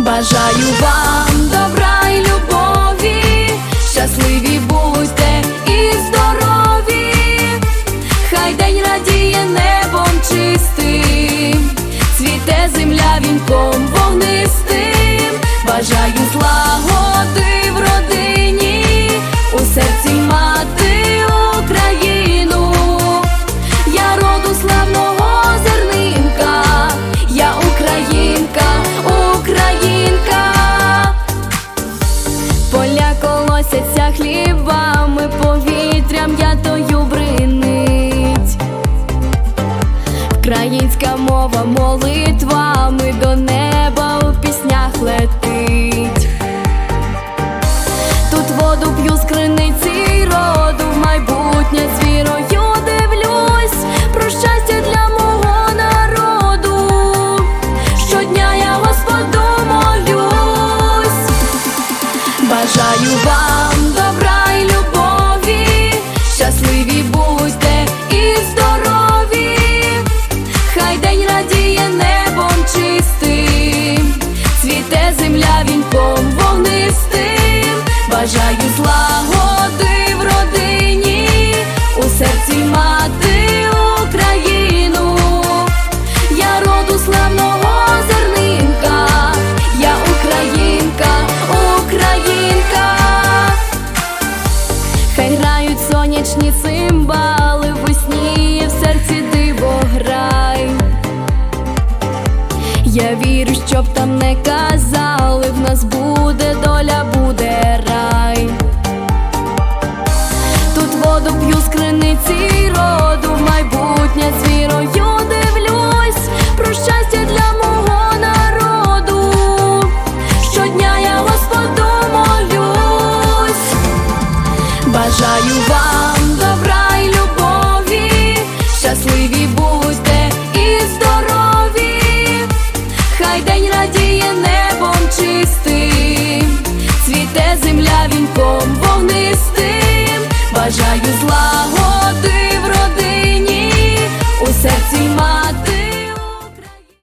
Бажаю вам Українська мова молитвами до неба у піснях летить. Тут воду п'ю з криниці роду, в майбутнє з вірою дивлюсь, про щастя для мого народу. Щодня я Господу молюсь, бажаю вам добра і любові, щасливі будьте сонячні цимбали весні, в серці диво грай. Я вірю, що б там не казали, в нас буде доля, буде рай. Тут воду п'ю з криниці Бажаю вам добра й любові, щасливі будьте і здорові, хай день радіє небом чистим, цвіте земля вінком вогнистим, бажаю злагоди.